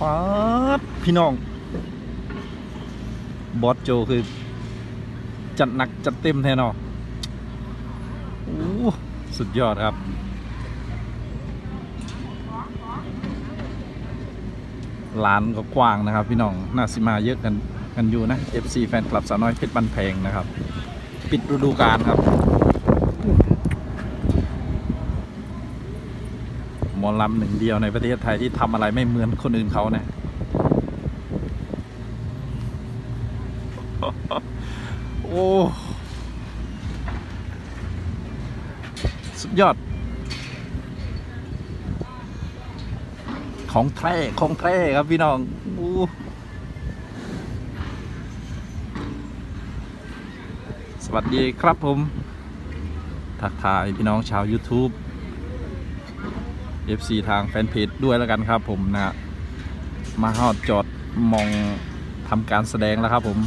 ป๊าดพี่น้อง บอสโจคือ จัดหนักจัดเต็มแท้นอนโอ้สุดยอดครับร้านก็กว้างนะครับ พี่น้อง น่าสิมาเยอะกันกันอยู่นะ FC แฟนคลับสาวน้อยเพชรบันแพงนะครับ ปิดฤดูกาลครับ มอลำหนึ่งเดียวในประเทศไทยที่ทำอะไรไม่เหมือนคนอื่นเขานะโอ้สุดยอด ของแท้ของแท้ครับพี่น้องโอ้สวัสดีครับผม ทักทายพี่น้องชาว YouTube FC ทางแฟนเพจด้วยแล้วกันครับผมนะฮะมาฮอดจอดมองทำการแสดงแล้วครับผม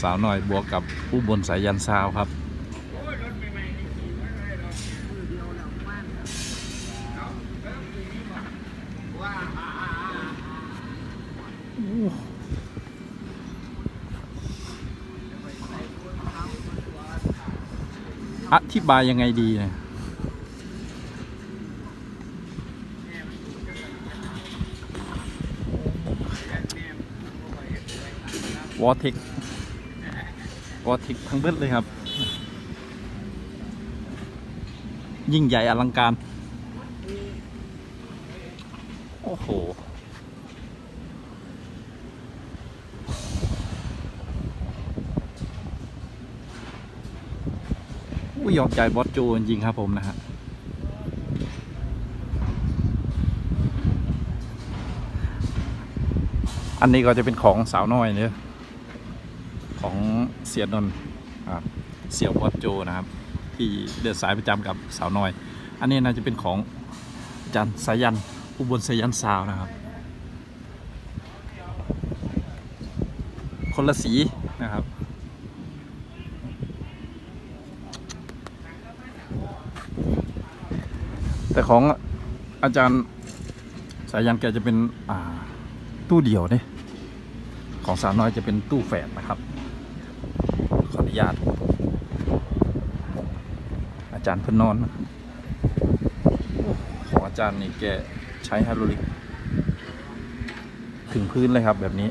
สาวหน่อยบวกกับผู้บนสายยันซาวครับ อธิบายยังไงดีเนะวอเทควอเทคทั้งเบิดเลยครับ ยิ่งใหญ่อลังการ โอ้โห อุ้ยอมใจบอสโจจริงครับผมนะฮะอันนี้ก็จะเป็นของสาวน้อยเนี่ยของเสียนนท์อ่าเสี่ยวบอสโจนะครับ ที่เดินสายประจำกับสาวน้อย อันนี้น่าจะเป็นของอาจันสายันอุบลสายันซาวนะครับ คนละสีนะครับ แต่ของอาจารย์สายันแกจะเป็นอ่าตู้เดี่ยวเนี่ยของสาวน้อยจะเป็นตู้แฝดนะครับ ขออนุญาต อาจารย์เพิ่นนอนของอาจารย์นี่แกใช้ฮดรอลิก ถึงพื้นเลยครับแบบนี้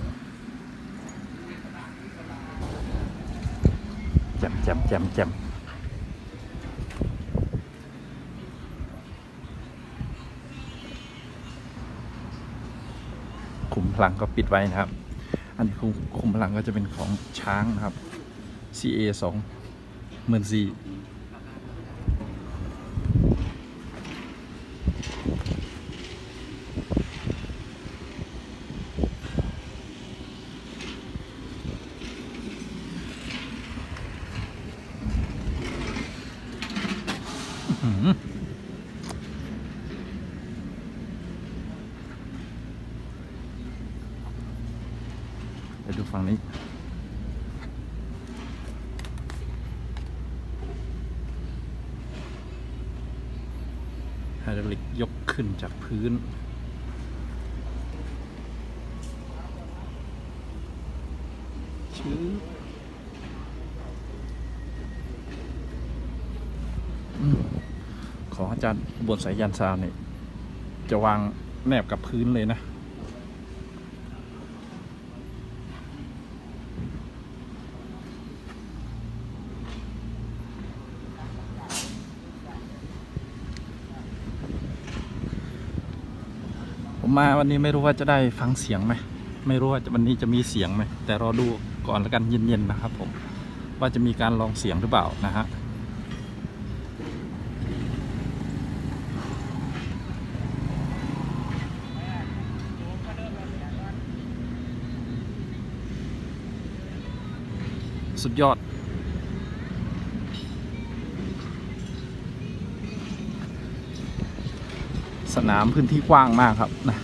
แจมแจมแจมแจม พลังก็ปิดไว้นะครับ อันนี้คุมขุมพลังก็จะเป็นของช้างนะครับ CA สองหมื่นสี่ไปดูฝั่งนี้ ไฮดรอลิกยกขึ้นจากพื้น ชื้อของอาจารย์บนสายยันซาวเนี่ยจะวางแนบกับพื้นเลยนะ ผมมาวันนี้ไม่รู้ว่าจะได้ฟังเสียงไหมไม่รู้ว่าวันนี้จะมีเสียงไหมแต่รอดูก่อนแล้วกันเย็นๆนะครับผมว่าจะมีการลองเสียงหรือเปล่านะฮะสุดยอด นามพื้นที่กว้างมากครับนะ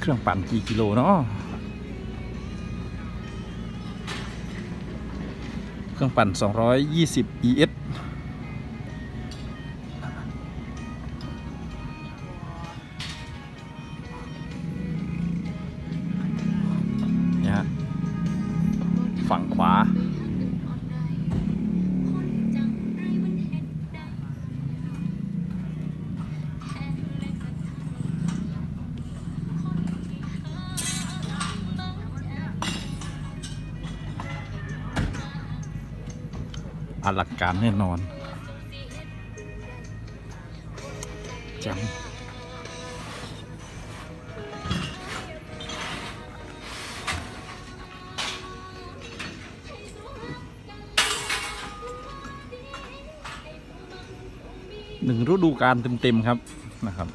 เครื่องปั่นกี่กิโลเนาะเครื่องปั่น 220 ES อลังการแน่นอนจังหนึ่งฤดูการเต็ม ๆ ครับนะครับ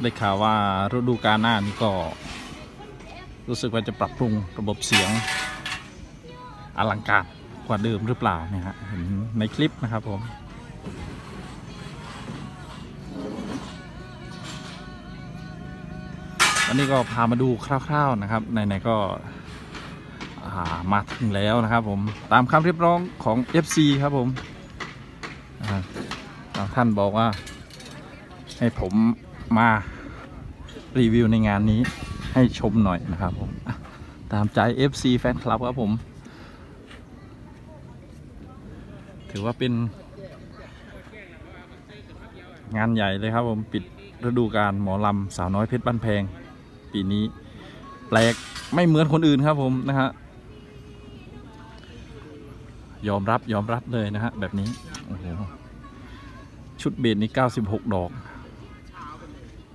ได้ข่าวว่าฤดูกาลหน้านี่ก็ รู้สึกว่าจะปรับปรุงระบบเสียงอลังการกว่าเดิมหรือเปล่าเนี่ยฮะเห็นในคลิปนะครับผมวันนี้ก็พามาดูคร่าวๆนะครับไหนๆก็ามาถึงแล้วนะครับผมตามคำเรียกร้องของ FC ครับผมบางท่านบอกว่า ให้ผม มารีวิวในงานนี้ให้ชมหน่อยนะครับผมตามใจ FC แฟนคลับครับผม ถือว่าเป็น งานใหญ่เลยครับผมปิดฤดูกาลหมอลำสาวน้อยเพชรบ้านแพง ปีนี้ แปลกไม่เหมือนคนอื่นครับผมนะฮะยอมรับยอมรับเลยนะฮะแบบนี้โอ้โหชุดเบสนี่96 ดอก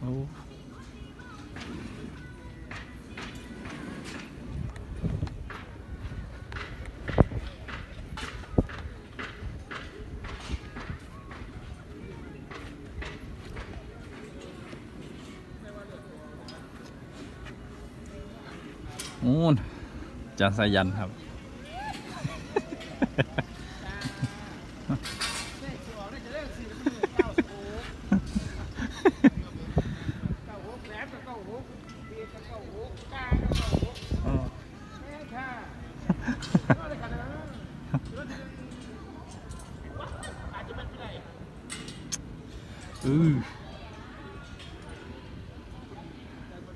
โอ้นู่นจานสายันครับ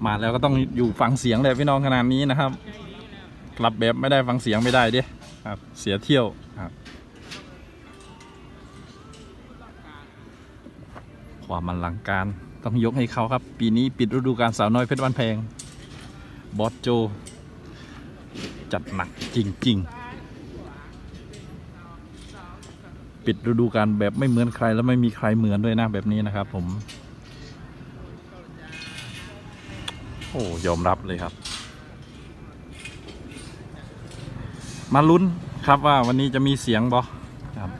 มาแล้วก็ต้องอยู่ฟังเสียงเลยพี่น้องขนาดนี้นะครับ กลับแบบไม่ได้ฟังเสียงไม่ได้เด้ครับ เสียเที่ยวครับ ความมันลังการต้องยกให้เขาครับ ปีนี้ปิดฤดูกาลสาวน้อยเพชรบ้านแพง บอสโจ จัดหนักจริง ๆ ปิดฤดูกาลแบบไม่เหมือนใครแล้วไม่มีใครเหมือนด้วยนะแบบนี้นะครับ ผม โอ้ยอมรับเลยครับ มาลุ้นครับว่าวันนี้จะมีเสียงบอครับ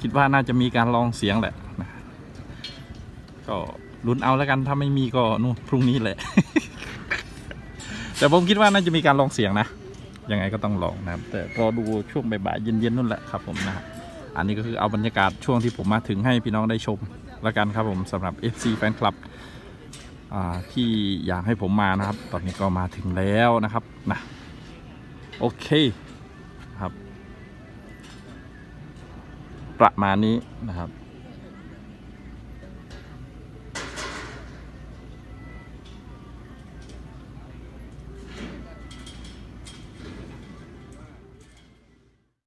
คิดว่าน่าจะมีการลองเสียงแหละนะก็ลุ้นเอาแล้วกันถ้าไม่มีก็นู่นพรุ่งนี้แหละ แต่ผมคิดว่าน่าจะมีการลองเสียงนะยังไงก็ต้องลองนะครับ แต่รอดูช่วงบ่ายๆเย็นๆนู่นแหละครับผมนะฮะ อันนี้ก็คือเอาบรรยากาศช่วงที่ผมมาถึงให้พี่น้องได้ชมละกันครับผมสำหรับ FC แฟนคลับที่อยากให้ผมมานะครับ ตอนนี้ก็มาถึงแล้วนะครับนะโอเคครับ ประมาณนี้นะครับ